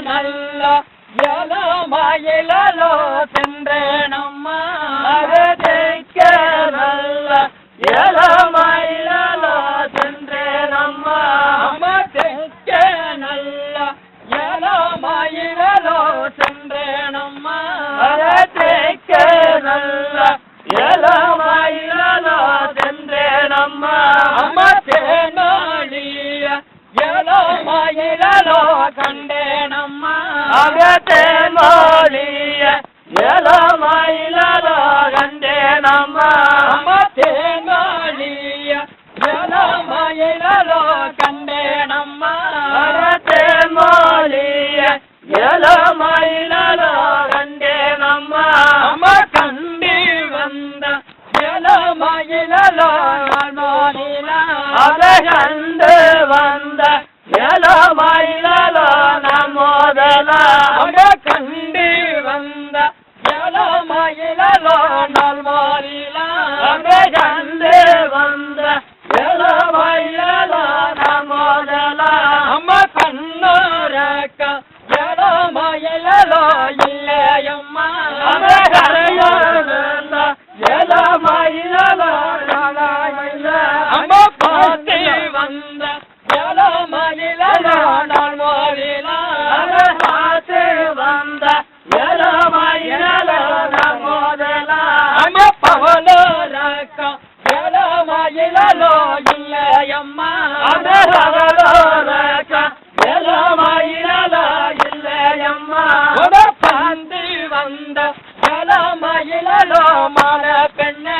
నల్ల జలమాయలలో తిండ్రేనమ్మ నల్ల அகத்தேன் மொழிய இளமயிலோ கண்டேனம்மா அம்மா தேனாளிய எலமயிலோ கண்டேனம்மா அகத்தேன் மொழிய இளமயிலோ கண்டேனம்மா அம்மா கண்டி வந்த எலமயிலோ மாநிலா அகண்டு வந்த கண்டி வந்த எலமயிலோ நல்வாரிலா அகண்டு வந்த இளமயிலோ நமோதல அம்மா கண்ணோரக்க எலமயிலோ இல்லையம்மா அம்மா பாத்தி வந்த எலமயிலோ நல்வாரிலா எலமயிலோ இல்லையம்மா. உட பாந்தி வந்த எலமயிலோ மலை பெண்ணே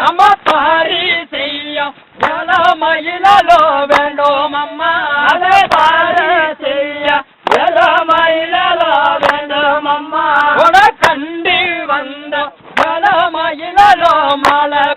அம்மா பாரி செய்ய எலமயிலோ வேண்டும் அம்மா எலமயிலோ